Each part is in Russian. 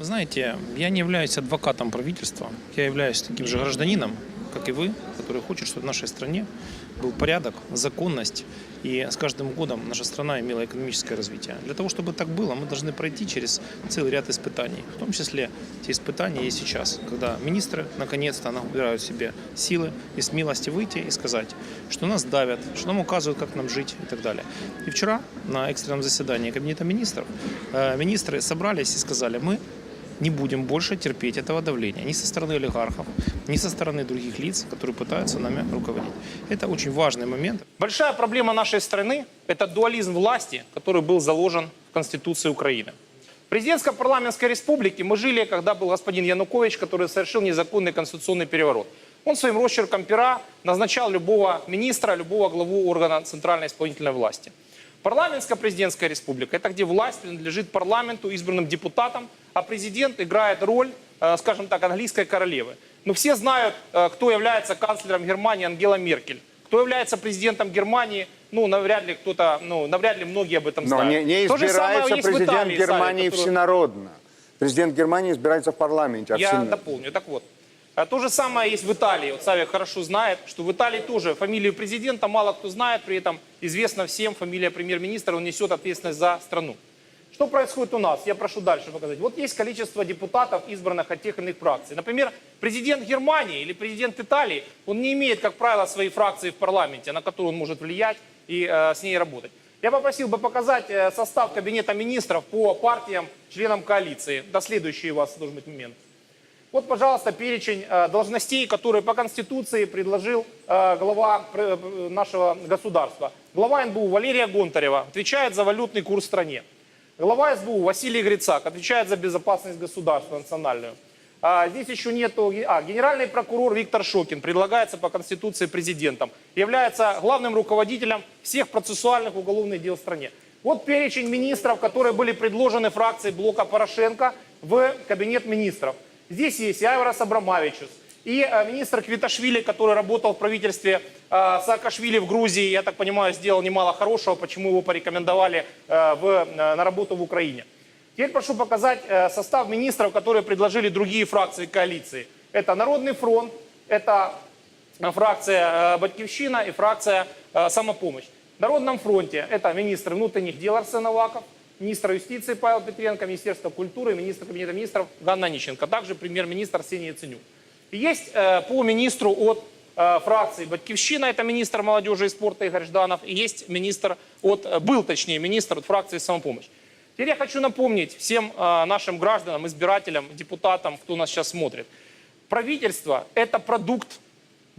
Вы знаете, я не являюсь адвокатом правительства. Я являюсь таким же гражданином, как и вы, который хочет, чтобы в нашей стране был порядок, законность. И с каждым годом наша страна имела экономическое развитие. Для того, чтобы так было, мы должны пройти через целый ряд испытаний. В том числе те испытания есть сейчас, когда министры наконец-то набирают себе силы и смелости выйти и сказать, что нас давят, что нам указывают, как нам жить и так далее. И вчера на экстренном заседании Кабинета министров э, министры собрались и сказали, мы не будем больше терпеть этого давления ни со стороны олигархов, ни со стороны других лиц, которые пытаются нами руководить. Это очень важный момент. Большая проблема нашей страны – это дуализм власти, который был заложен в Конституции Украины. В президентско-парламентской республике мы жили, когда был господин Янукович, который совершил незаконный конституционный переворот. Он своим росчерком пера назначал любого министра, любого главу органа центральной исполнительной власти. Парламентско-президентская республика – это где власть принадлежит парламенту, избранным депутатам, а президент играет роль, э, скажем так, английской королевы. Но все знают, э, кто является канцлером Германии Ангела Меркель. Кто является президентом Германии, ну, навряд ли кто-то, ну, навряд ли многие об этом Но знают. не, не самое избирается президент Италии, Германии который- всенародно. Президент Германии избирается в парламенте. Я всемирно. дополню. Так вот, а то же самое есть в Италии. Вот Савик хорошо знает, что в Италии тоже фамилию президента мало кто знает, при этом известна всем фамилия премьер-министра, он несет ответственность за страну. Что происходит у нас? Я прошу дальше показать. Вот есть количество депутатов, избранных от тех или иных фракций. Например, президент Германии или президент Италии, он не имеет, как правило, своей фракции в парламенте, на которую он может влиять и э, с ней работать. Я попросил бы показать э, состав кабинета министров по партиям, членам коалиции. До следующий у вас должен быть момент. Вот, пожалуйста, перечень э, должностей, которые по Конституции предложил э, глава э, нашего государства. Глава НБУ Валерия Гонтарева отвечает за валютный курс в стране. Глава СБУ Василий Грицак отвечает за безопасность государства национальную. А, здесь еще нету... А, генеральный прокурор Виктор Шокин предлагается по Конституции президентом. Является главным руководителем всех процессуальных уголовных дел в стране. Вот перечень министров, которые были предложены фракцией блока Порошенко в кабинет министров. Здесь есть и Айварас Абрамавичус, и э, министр Квиташвили, который работал в правительстве э, Саакашвили в Грузии, я так понимаю, сделал немало хорошего, почему его порекомендовали э, в, на работу в Украине. Теперь прошу показать состав министров, которые предложили другие фракции коалиции. Это Народный фронт, это фракция Батькивщина и фракция Самопомощь. В Народном фронте это министр внутренних дел Арсен Аваков, министр юстиции Павел Петренко, Министерство культуры, министр кабинета министров Ганна Нищенко, также премьер-министр Арсений Яценюк. Есть э, по министру от э, фракции Батькивщина, это министр молодежи и спорта Игорь Жданов, и есть министр от, э, был точнее министр от фракции «Самопомощь». Теперь я хочу напомнить всем э, нашим гражданам, избирателям, депутатам, кто нас сейчас смотрит. Правительство – это продукт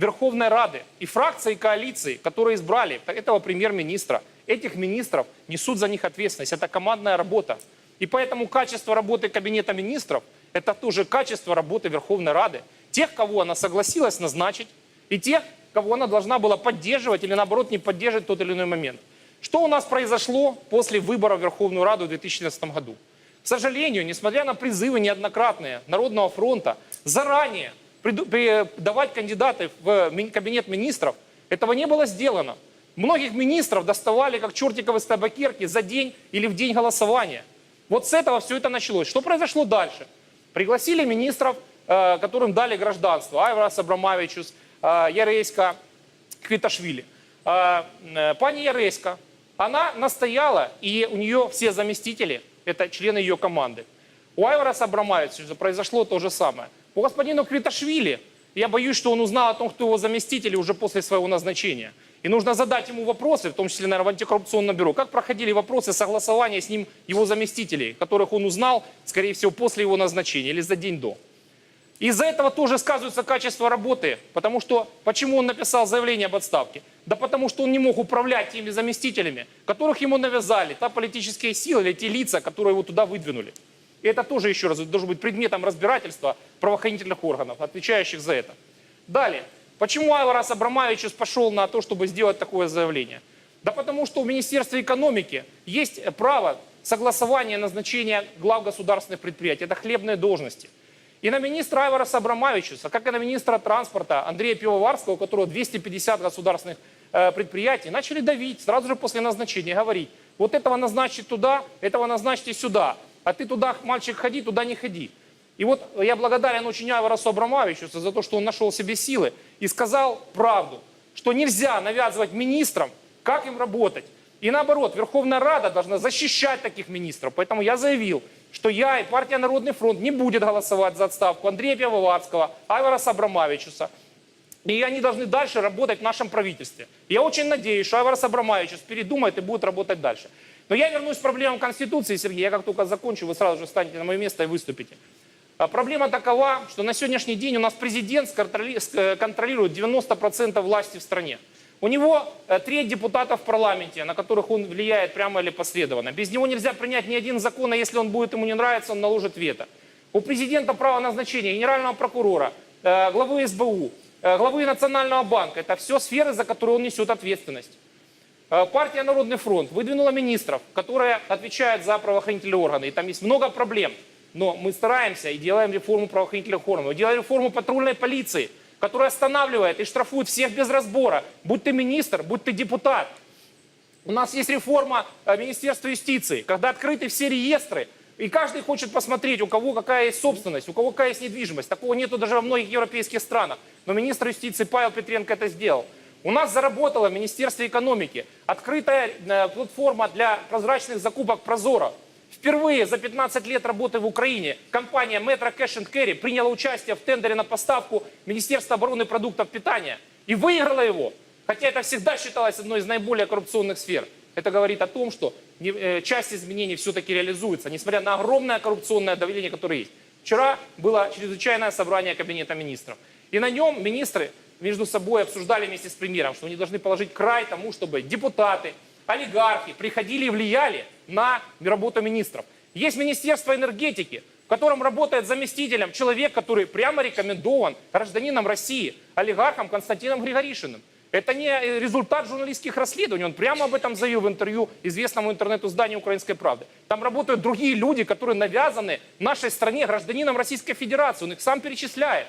Верховной Рады и фракции, коалиции, которые избрали этого премьер-министра. Этих министров несут за них ответственность. Это командная работа. И поэтому качество работы Кабинета министров – это тоже качество работы Верховной Рады. Тех, кого она согласилась назначить, и тех, кого она должна была поддерживать или наоборот не поддерживать в тот или иной момент. Что у нас произошло после выборов в Верховную Раду в 2014 году? К сожалению, несмотря на призывы неоднократные Народного фронта заранее давать кандидатов в кабинет министров, этого не было сделано. Многих министров доставали как чертиков из табакерки за день или в день голосования. Вот с этого все это началось. Что произошло дальше? Пригласили министров, э, которым дали гражданство. Айврас Абрамавичус, э, Яреська, Квиташвили. Э, Пани Яреська, она настояла, и у нее все заместители, это члены ее команды. У Айвараса Абрамавича произошло то же самое. По господину Квиташвили, я боюсь, что он узнал о том, кто его заместители уже после своего назначения. И нужно задать ему вопросы, в том числе, наверное, в антикоррупционном бюро, как проходили вопросы согласования с ним его заместителей, которых он узнал, скорее всего, после его назначения или за день до. Из-за этого тоже сказывается качество работы. Потому что, почему он написал заявление об отставке? Да потому что он не мог управлять теми заместителями, которых ему навязали, та политические силы или те лица, которые его туда выдвинули. И это тоже, еще раз, должен быть предметом разбирательства правоохранительных органов, отвечающих за это. Далее. Почему Айварас Абрамавичус пошел на то, чтобы сделать такое заявление? Да потому что в Министерстве экономики есть право согласования назначения глав государственных предприятий. Это хлебные должности. И на министра Айвараса Абрамавичуса, как и на министра транспорта Андрея Пивоварского, у которого 250 государственных э, предприятий, начали давить сразу же после назначения, говорить, вот этого назначить туда, этого назначьте сюда. А ты туда, мальчик, ходи, туда не ходи. И вот я благодарен очень Айварасу Абрамовичу за то, что он нашел себе силы и сказал правду, что нельзя навязывать министрам, как им работать. И наоборот, Верховная Рада должна защищать таких министров. Поэтому я заявил, что я и партия Народный фронт не будет голосовать за отставку Андрея Пивоварского, Айвараса Абрамовичуса. И они должны дальше работать в нашем правительстве. Я очень надеюсь, что Айварас Абрамович передумает и будет работать дальше. Но я вернусь к проблемам Конституции, Сергей. Я как только закончу, вы сразу же встанете на мое место и выступите. А Проблема такова, что на сегодняшний день у нас президент э, контролирует 90% власти в стране. У него э, треть депутатов в парламенте, на которых он влияет прямо или последовательно. Без него нельзя принять ни один закон, а если он будет ему не нравиться, он наложит вето. У президента право назначения генерального прокурора, э, главы СБУ, главы Национального банка. Это все сферы, за которые он несет ответственность. Э, Партия Народный фронт выдвинула министров, которые отвечают за правоохранительные органы. И там есть много проблем. Но мы стараемся и делаем реформу правоохранительных органов. Мы делаем реформу патрульной полиции, которая останавливает и штрафует всех без разбора. Будь ты министр, будь ты депутат. У нас есть реформа э, Министерства юстиции, когда открыты все реестры, и каждый хочет посмотреть, у кого какая есть собственность, у кого какая есть недвижимость. Такого нету даже во многих европейских странах. Но министр юстиции Павел Петренко это сделал. У нас заработало в Министерстве экономики открытая э, платформа для прозрачных закупок Прозора. Впервые за 15 лет работы в Украине компания Metro Cash and Carry приняла участие в тендере на поставку Министерства обороны продуктов питания и выиграла его. Хотя это всегда считалось одной из наиболее коррупционных сфер. Это говорит о том, что э, часть изменений все-таки реализуется, несмотря на огромное коррупционное давление, которое есть. Вчера было чрезвычайное собрание Кабинета министров. И на нем министры между собой обсуждали вместе с премьером, что они должны положить край тому, чтобы депутаты, олигархи приходили и влияли на работу министров. Есть Министерство энергетики, в котором работает заместителем человек, который прямо рекомендован гражданином России, олигархом Константином Григоришиным. Это не э, результат журналистских расследований. Он прямо об этом заявил в интервью известному интернет-изданию «Украинской правды». Там работают другие люди, которые навязаны нашей стране гражданином Российской Федерации. Он их сам перечисляет.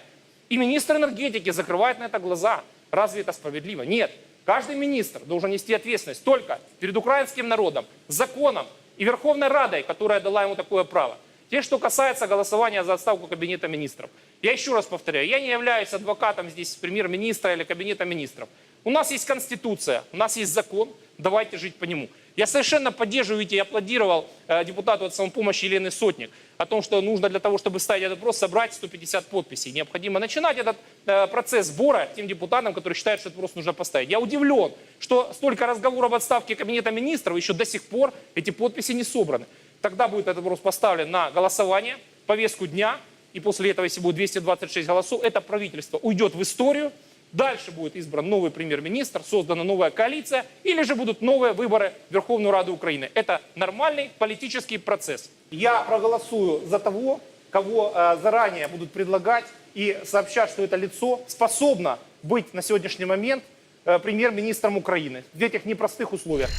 И министр энергетики закрывает на это глаза. Разве это справедливо? Нет. Каждый министр должен нести ответственность только перед украинским народом, законом и Верховной Радой, которая дала ему такое право. Те, что касается голосования за отставку Кабинета министров. Я еще раз повторяю, я не являюсь адвокатом здесь премьер-министра или Кабинета министров. У нас есть Конституция, у нас есть закон, давайте жить по нему. Я совершенно поддерживаю, видите, я аплодировал э, депутату от самопомощи Елены Сотник о том, что нужно для того, чтобы ставить этот вопрос, собрать 150 подписей. Необходимо начинать этот э, процесс сбора тем депутатам, которые считают, что этот вопрос нужно поставить. Я удивлен, что столько разговоров об отставке Кабинета министров, еще до сих пор эти подписи не собраны. Тогда будет этот вопрос поставлен на голосование, повестку дня, и после этого, если будет 226 голосов, это правительство уйдет в историю, Дальше будет избран новый премьер-министр, создана новая коалиция, или же будут новые выборы в Верховную Раду Украины. Это нормальный политический процесс. Я проголосую за того, кого э, заранее будут предлагать и сообщать, что это лицо способно быть на сегодняшний момент э, премьер-министром Украины в этих непростых условиях.